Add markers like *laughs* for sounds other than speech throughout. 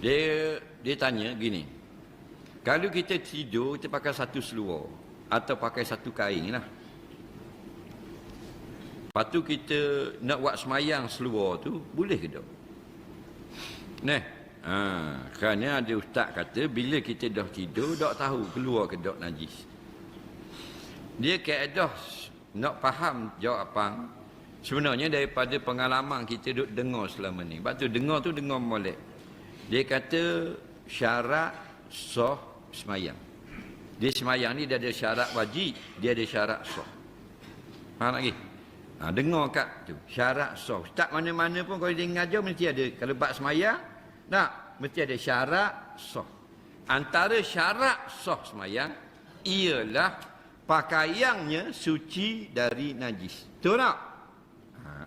Dia dia tanya gini. Kalau kita tidur, kita pakai satu seluar. Atau pakai satu kain lah. Lepas tu kita nak buat semayang seluar tu, boleh ke tak? Nah, ha, kerana ada ustaz kata, bila kita dah tidur, tak tahu keluar ke tak najis. Dia kaedah nak faham jawapan, sebenarnya daripada pengalaman kita duduk dengar selama ni. Sebab tu dengar tu dengar molek. Dia kata syarat sah semayang. Dia semayang ni dia ada syarat wajib, dia ada syarat sah. Faham lagi? Ha, dengar kat tu. Syarat sah. Tak mana-mana pun kalau dia ngajar mesti ada. Kalau bak semayang, nak mesti ada syarat sah. Antara syarat sah semayang ialah pakaiannya suci dari najis. Betul tak?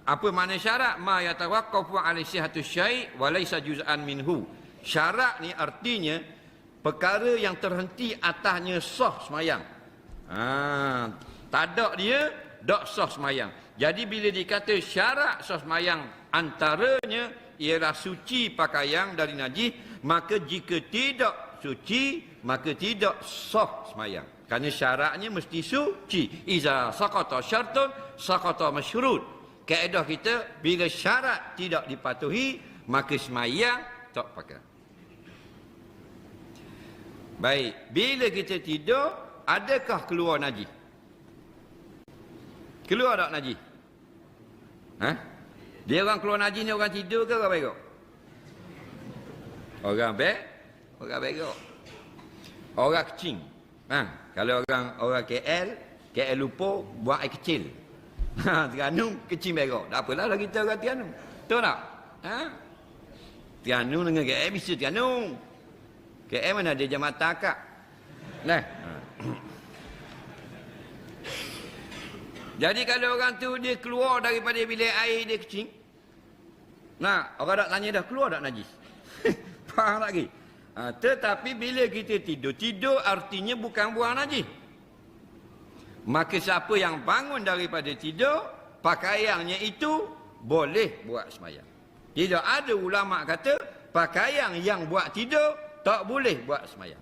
Apa makna syarat? Ma yatawaqqafu alaihi sihhatu syai' wa laysa juz'an minhu. Syarat ni artinya perkara yang terhenti atasnya sah semayang. Ha, tak ada dia, tak sah semayang. Jadi bila dikata syarat sah semayang antaranya ialah suci pakaian dari najis, maka jika tidak suci, maka tidak sah semayang. Kerana syaratnya mesti suci. Iza saqata syartun, saqata masyrut. Kaedah kita, bila syarat tidak dipatuhi, maka semayang tak pakai. Baik, bila kita tidur, adakah keluar najis? Keluar tak najis? Ha? Dia orang keluar najis ni orang tidur ke orang baik? Orang baik? Orang baik Orang kecil. Ha? Kalau orang orang KL, KL lupa buat air kecil. Ha, Terengganu kecil merah. Tak apalah lah kita orang Terengganu. Betul tak? Ha? Terengganu dengan KL bisa Terengganu. KL mana ada jamaah takak. Nah. *coughs* Jadi kalau orang tu dia keluar daripada bilik air dia kecil. Nah, orang tak tanya dah keluar tak najis? *laughs* Faham lagi? Ha, tetapi bila kita tidur, tidur artinya bukan buang najis. Maka siapa yang bangun daripada tidur, pakaiannya itu boleh buat semayang. Tidak ada ulama kata pakaian yang buat tidur tak boleh buat semayang.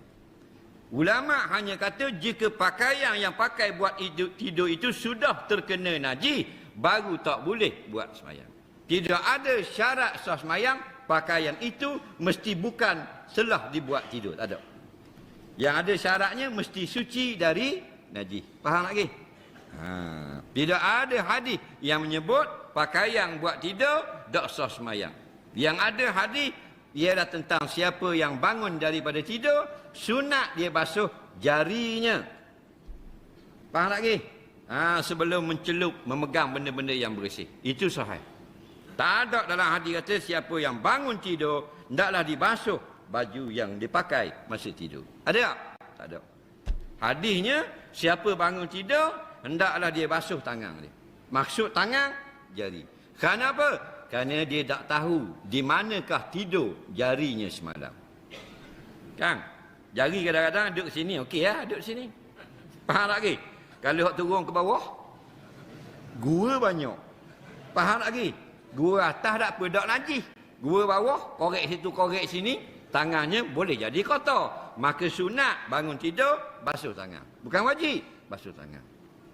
Ulama hanya kata jika pakaian yang pakai buat tidur itu sudah terkena najis baru tak boleh buat semayang. Tidak ada syarat sah semayang pakaian itu mesti bukan selah dibuat tidur. Tak ada. Yang ada syaratnya mesti suci dari najis. Faham lagi? Ha. Tidak ada hadis yang menyebut pakaian buat tidur tak sah semayang. Yang ada hadis ialah tentang siapa yang bangun daripada tidur sunat dia basuh jarinya faham lagi ha, sebelum mencelup memegang benda-benda yang bersih itu sahih tak ada dalam hadis kata siapa yang bangun tidur hendaklah dibasuh baju yang dipakai masa tidur ada tak tak ada hadisnya siapa bangun tidur hendaklah dia basuh tangan dia maksud tangan jari kerana apa kerana dia tak tahu di manakah tidur jarinya semalam. Kan? Jari kadang-kadang duduk sini, okey ya, duduk sini. Faham lagi? Kalau hak turun ke bawah, gua banyak. Faham lagi? Gua atas tak apa, tak najis. Gua bawah, korek situ, korek sini, tangannya boleh jadi kotor. Maka sunat bangun tidur, basuh tangan. Bukan wajib, basuh tangan.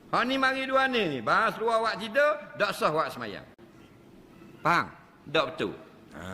Hak ni mari dua ni, bahas luar wak tidur, tak sah wak semayang. Faham? Tak betul. Ha.